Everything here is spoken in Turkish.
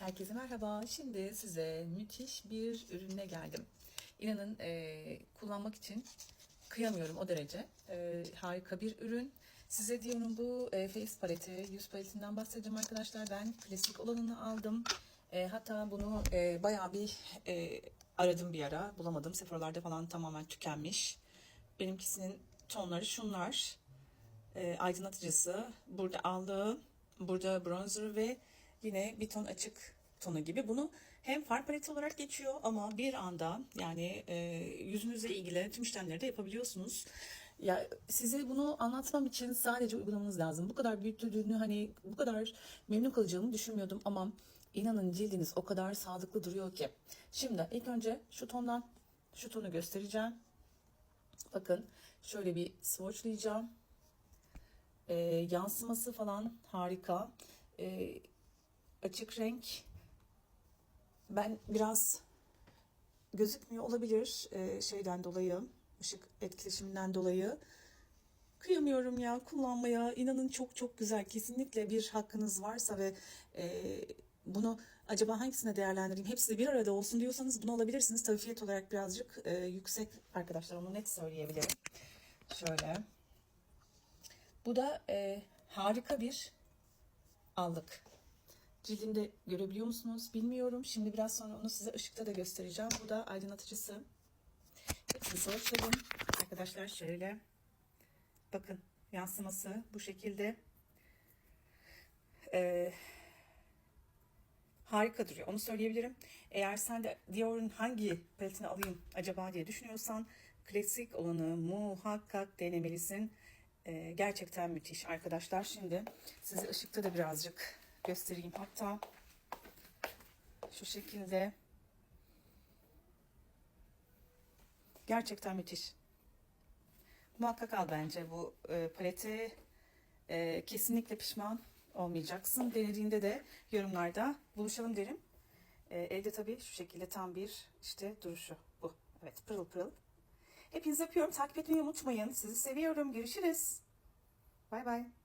Herkese merhaba. Şimdi size müthiş bir ürünle geldim. İnanın e, kullanmak için kıyamıyorum o derece. E, harika bir ürün. Size diyorum bu e, face paleti, yüz paletinden bahsedeceğim arkadaşlar. Ben klasik olanını aldım. E, hatta bunu e, bayağı bir e, aradım bir ara. Bulamadım. Sephora'larda falan tamamen tükenmiş. Benimkisinin tonları şunlar. E, aydınlatıcısı. Burada aldığım, burada bronzer ve yine bir ton açık tonu gibi. Bunu hem far paleti olarak geçiyor ama bir anda yani e, yüzünüzle ilgili tüm işlemleri de yapabiliyorsunuz. Ya size bunu anlatmam için sadece uygulamanız lazım. Bu kadar büyüklüğünü hani bu kadar memnun kalacağımı düşünmüyordum ama inanın cildiniz o kadar sağlıklı duruyor ki. Şimdi ilk önce şu tondan şu tonu göstereceğim. Bakın şöyle bir swatchlayacağım. E, yansıması falan harika. E, açık renk. Ben biraz gözükmüyor olabilir e, şeyden dolayı, ışık etkileşiminden dolayı. Kıyamıyorum ya kullanmaya. İnanın çok çok güzel. Kesinlikle bir hakkınız varsa ve e, bunu acaba hangisine değerlendireyim? Hepsi de bir arada olsun diyorsanız bunu alabilirsiniz. Tabii fiyat olarak birazcık e, yüksek arkadaşlar. Onu net söyleyebilirim. Şöyle. Bu da e, harika bir allık. Cildimde görebiliyor musunuz bilmiyorum. Şimdi biraz sonra onu size ışıkta da göstereceğim. Bu da aydınlatıcısı. Hepsini soğutladım. Arkadaşlar şöyle. Bakın yansıması bu şekilde. Ee, harika duruyor. Onu söyleyebilirim. Eğer sen de Dior'un hangi paletini alayım acaba diye düşünüyorsan klasik olanı muhakkak denemelisin. Ee, gerçekten müthiş arkadaşlar. Şimdi size ışıkta da birazcık göstereyim. Hatta şu şekilde gerçekten müthiş. Muhakkak al bence bu e, paleti. E, kesinlikle pişman olmayacaksın. Denediğinde de yorumlarda buluşalım derim. E, elde tabii şu şekilde tam bir işte duruşu bu. Evet pırıl pırıl. Hepinizi öpüyorum. Takip etmeyi unutmayın. Sizi seviyorum. Görüşürüz. Bay bay.